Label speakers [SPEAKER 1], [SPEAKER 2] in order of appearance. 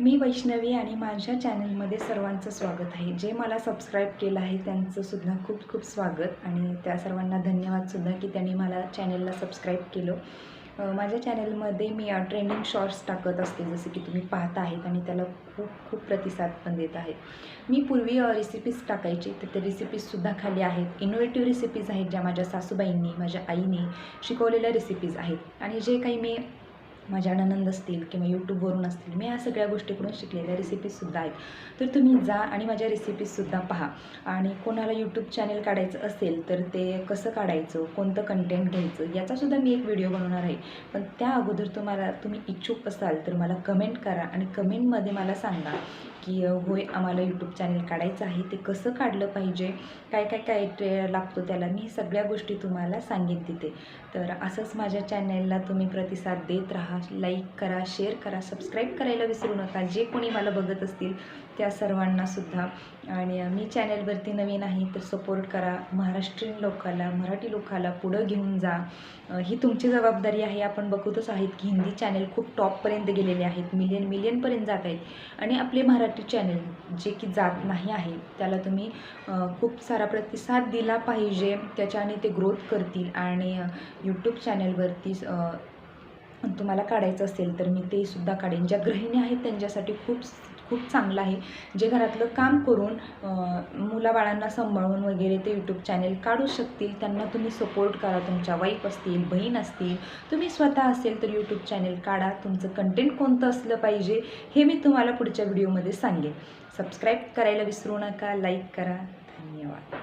[SPEAKER 1] मी वैष्णवी आणि माझ्या चॅनलमध्ये सर्वांचं स्वागत आहे. जे मला सबस्क्राईब केलं आहे त्यांचंसुद्धा खूप खूप स्वागत. आणि त्या सर्वांना धन्यवादसुद्धा की त्यांनी मला चॅनलला सबस्क्राईब केलं. माझ्या चॅनलमध्ये मी ट्रेंडिंग शॉर्ट्स टाकत असते जसे की तुम्ही पाहत आहेत आणि त्याला खूप खूप प्रतिसाद पण देत आहे मी पूर्वी रेसिपीज टाकायची तर त्या रेसिपीजसुद्धा खाली आहेत. इनोव्हेटिव्ह रेसिपीज आहेत ज्या माझ्या सासूबाईंनी माझ्या आईने शिकवलेल्या रेसिपीज आहेत. आणि जे काही मी माझ्या ननंद असतील किंवा यूट्यूबवरून असतील मी या सगळ्या गोष्टीकडून शिकलेल्या रेसिपीजसुद्धा आहेत. तर तुम्ही जा आणि माझ्या रेसिपीजसुद्धा पहा. आणि कोणाला यूट्यूब चॅनल काढायचं असेल तर ते कसं काढायचं कोणतं कंटेंट घ्यायचं याचासुद्धा मी एक व्हिडिओ बनवणार आहे. पण त्या अगोदर तुम्हाला तुम्ही इच्छुक असाल तर मला कमेंट करा आणि कमेंटमध्ये मला सांगा की होय आम्हाला यूट्यूब चॅनल काढायचं आहे ते कसं काढलं पाहिजे काय काय काय लागतो त्याला मी सगळ्या गोष्टी तुम्हाला सांगेन तिथे. तर असंच माझ्या चॅनलला तुम्ही प्रतिसाद देत राहा. लाईक करा शेअर करा सबस्क्राईब करायला विसरू नका. जे कोणी मला बघत असतील त्या सर्वांनासुद्धा आणि मी चॅनलवरती नवीन आहे तर सपोर्ट करा. महाराष्ट्रीयन लोकाला मराठी लोकाला पुढं घेऊन जा. ही तुमची जबाबदारी आहे. आपण बघतच आहेत की हिंदी चॅनल खूप टॉपपर्यंत गेलेले आहेत. मिलियन मिलियनपर्यंत जात आहेत. आणि आपले मराठी चॅनल जे की जात नाही आहे त्याला तुम्ही खूप सारा प्रतिसाद दिला पाहिजे. त्याच्याने ते ग्रोथ करतील. आणि यूट्यूब चॅनलवरती तुम्हाला काढायचं असेल तर मी ते सुद्धा काढेन. ज्या गृहिणी आहेत त्यांच्यासाठी खूप खूप चांगलं आहे. जे घरातलं काम करून मुलाबाळांना सांभाळून वगैरे ते यूट्यूब चॅनल काढू शकतील. त्यांना तुम्ही सपोर्ट करा. तुमच्या वाईफ असतील बहीण असतील. तुम्ही स्वतः असेल तर यूट्यूब चॅनल काढा. तुमचं कंटेंट कोणतं असलं पाहिजे हे मी तुम्हाला पुढच्या व्हिडिओमध्ये सांगेन. सबस्क्राईब करायला विसरू नका. लाईक करा. धन्यवाद.